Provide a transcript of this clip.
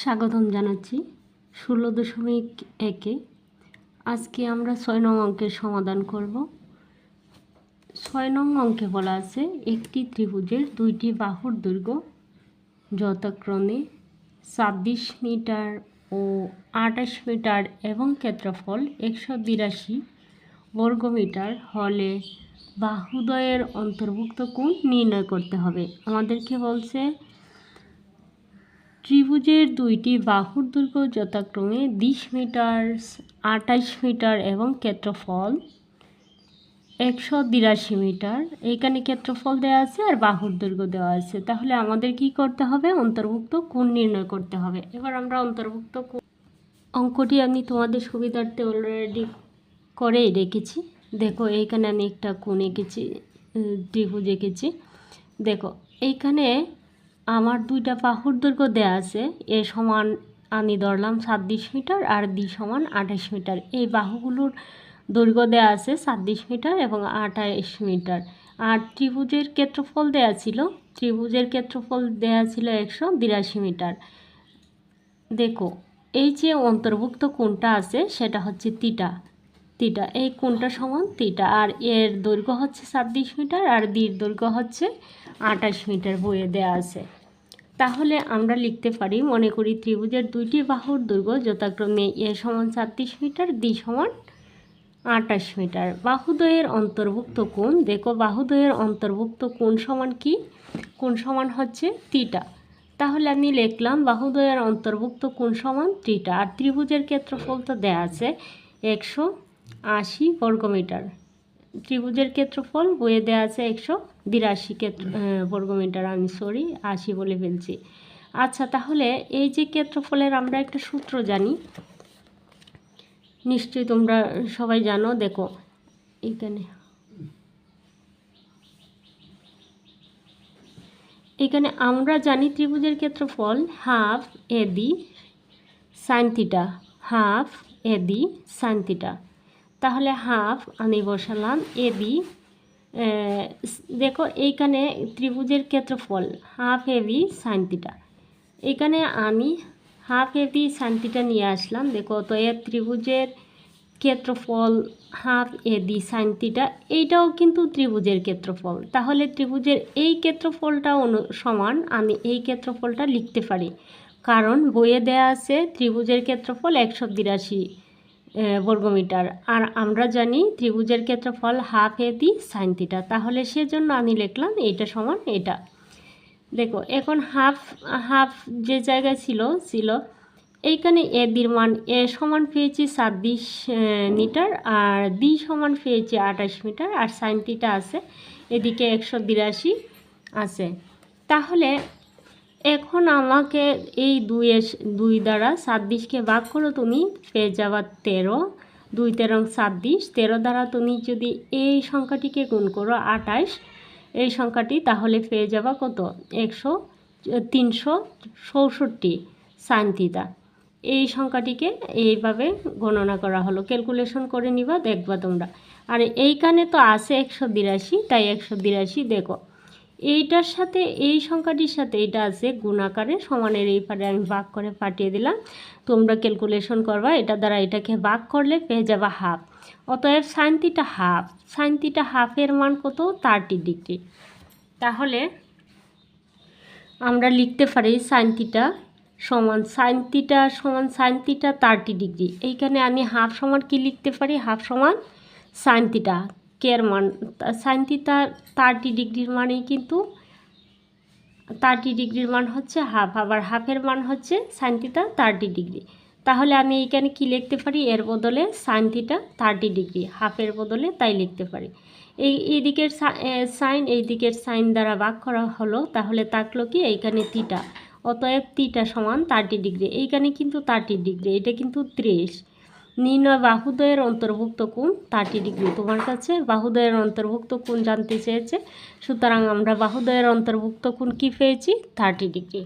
স্বাগতম জানাচ্ছি ষোলো দশমিক একে। আজকে আমরা ছয় নং অঙ্কের সমাধান করব। ছয় নং অঙ্কে বলা আছে, একটি ত্রিভুজের দুইটি বাহুর দৈর্ঘ্য যথাক্রমে ছাব্বিশ মিটার ও আঠাশ মিটার এবং ক্ষেত্রফল একশো বিরাশি বর্গমিটার হলে বাহুদয়ের অন্তর্ভুক্ত কোণ নির্ণয় করতে হবে। আমাদেরকে বলছে ত্রিভুজের দুইটি বাহুর দৈর্ঘ্য যথাক্রমে বিশ মিটার আঠাইশ মিটার এবং ক্ষেত্রফল একশো বিরাশি মিটার। এইখানে ক্ষেত্রফল দেওয়া আছে আর বাহুর দৈর্ঘ্য দেওয়া আছে। তাহলে আমাদের কি করতে হবে? অন্তর্ভুক্ত কোণ নির্ণয় করতে হবে। এবার আমরা অন্তর্ভুক্ত অঙ্কটি আমি তোমাদের সুবিধার্থে অলরেডি করেই রেখেছি। দেখো এইখানে আমি একটা কোণ এঁকেছি, ত্রিভুজ এঁকেছি। দেখো এইখানে আমার দুইটা বাহুর দৈর্ঘ্য দেওয়া আছে, এ সমান আমি ধরলাম ছাব্বিশ মিটার আর দ্বি সমান আঠাশ মিটার। এই বাহুগুলোর দৈর্ঘ্য দেওয়া আছে ছাব্বিশ মিটার এবং আঠাশ মিটার। আর ত্রিভুজের ক্ষেত্রফল দেওয়া ছিল, ত্রিভুজের ক্ষেত্রফল দেওয়া ছিল একশো বিরাশি মিটার। দেখো, এই যে অন্তর্ভুক্ত কোনটা আছে, সেটা হচ্ছে তিটা তিটা এই কোনটা সমান তিটা আর এর দৈর্ঘ্য হচ্ছে ছাব্বিশ মিটার আর দীর দৈর্ঘ্য হচ্ছে আঠাশ মিটার বইয়ে দেওয়া আছে। তাহলে আমরা লিখতে পারি, মনে করি ত্রিভুজের দুইটি বাহুর দৈর্ঘ্য যথাক্রমে এ সমান ছাব্বিশ মিটার দ্বি সমান আটাশ মিটার। বাহুদ্বয়ের অন্তর্ভুক্ত কোণ, দেখো বাহুদ্বয়ের অন্তর্ভুক্ত কোণ সমান কি? কোণ সমান হচ্ছে তিটা তাহলে আমি লিখলাম বাহুদ্বয়ের অন্তর্ভুক্ত কোণ সমান তিটা আর ত্রিভুজের ক্ষেত্রফল তো দেওয়া আছে একশো আশি বর্গমিটার। ত্রিভুজের ক্ষেত্রফল, বইয়ে দেওয়া আছে একশো বিরাশি ক্ষেত্র বর্গমিটার, আমি সরি, আশি বলে ফেলছি। আচ্ছা তাহলে এই যে ক্ষেত্রফলের আমরা একটা সূত্র জানি, নিশ্চয়ই তোমরা সবাই জানো, দেখো এখানে এখানে আমরা জানি ত্রিভুজের ক্ষেত্রফল, হাফ এদি সাইন থিটা, হাফ এদি সাইন থিটা। তাহলে হাফ আমি বসালাম, এ, বি দেখো এইখানে ত্রিভুজের ক্ষেত্রফল, হাফ এবি সাইন থিটা এখানে আমি হাফ এবি সাইন থিটা নিয়ে আসলাম, দেখো তো এর ত্রিভুজের ক্ষেত্রফল হাফ এ, বি থিটা এইটাও কিন্তু ত্রিভুজের ক্ষেত্রফল। তাহলে ত্রিভুজের এই ক্ষেত্রফলটা অনু, সমান, আমি এই ক্ষেত্রফলটা লিখতে পারি। কারণ বইয়ে দেয়া আছে ত্রিভুজের ক্ষেত্রফল একশো বিরাশি বর্গমিটার। আর আমরা জানি ত্রিভুজের ক্ষেত্রফল হাফ এডি সাইন থিটা। তাহলে সেজন্য আমি লিখলাম এইটা সমান এটা দেখো, এখন হাফ হাফ যে জায়গায় ছিল ছিল, এইখানে এ দির মান এ সমান পেয়েছি ছাব্বিশ মিটার, আর দি সমান পেয়েছি আঠাশ মিটার, আর সাইন থিটা আছে, এদিকে একশো বিরাশি আছে। তাহলে এখন আমাকে এই দুইয়ের দুই দ্বারা ছাব্বিশকে ভাগ করো, তুমি পেয়ে যাবা তেরো। দুই তেরো ছাব্বিশ, তেরো দ্বারা তুমি যদি এই সংখ্যাটিকে গুণ করো আঠাশ, এই সংখ্যাটি তাহলে পেয়ে যাবা কত? একশো, তিনশো চৌষট্টি থিটা এই সংখ্যাটিকে এইভাবে গণনা করা হলো। ক্যালকুলেশন করে নিবা, দেখবা তোমরা। আর এইখানে তো আছে একশো বিরাশি, তাই একশো বিরাশি দেখো। এইটার সাথে, এই সংখ্যাটির সাথে এটা আছে গুণাকারে সমানের এই পারে আমি ভাগ করে পাঠিয়ে দিলাম। তোমরা ক্যালকুলেশন করবা, এটা দ্বারা এটাকে ভাগ করলে পেয়ে যাবা হাফ অতএব সাইনটিটা হাফ সাইনটিটা হাফের মান কত? থার্টি ডিগ্রি তাহলে আমরা লিখতে পারি সাইনটিটা সমান সাইন থিটা সমান সাইন থিটা থার্টি ডিগ্রি এইখানে আমি হাফ সমান কি লিখতে পারি? হাফ সমান সাইন থিটা কের মান সাইন থিটা থার্টি ডিগ্রির মানেই কিন্তু থার্টি ডিগ্রির মান হচ্ছে হাফ, আবার হাফের মান হচ্ছে সাইন থিটা থার্টি ডিগ্রি। তাহলে আমি এইখানে কি লিখতে পারি? এর বদলে সাইন থিটা থার্টি ডিগ্রি, হাফের বদলে তাই লিখতে পারি। এই এই দিকের সাইন এই দিকের সাইন দ্বারা ভাগ করা হলো, তাহলে থাকল কি? এইখানে তিটা অতএব তিটা সমান থার্টি ডিগ্রি, এইখানে কিন্তু থার্টি ডিগ্রি, এটা কিন্তু ত্রিশ। নির্ণয় বাহুদয়ের অন্তর্ভুক্ত কোন থার্টি ডিগ্রি তোমার কাছে বাহুদয়ের অন্তর্ভুক্ত কোন জানতে চেয়েছে, সুতরাং আমরা বাহুদয়ের অন্তর্ভুক্ত কোন কী পেয়েছি? Thirty degree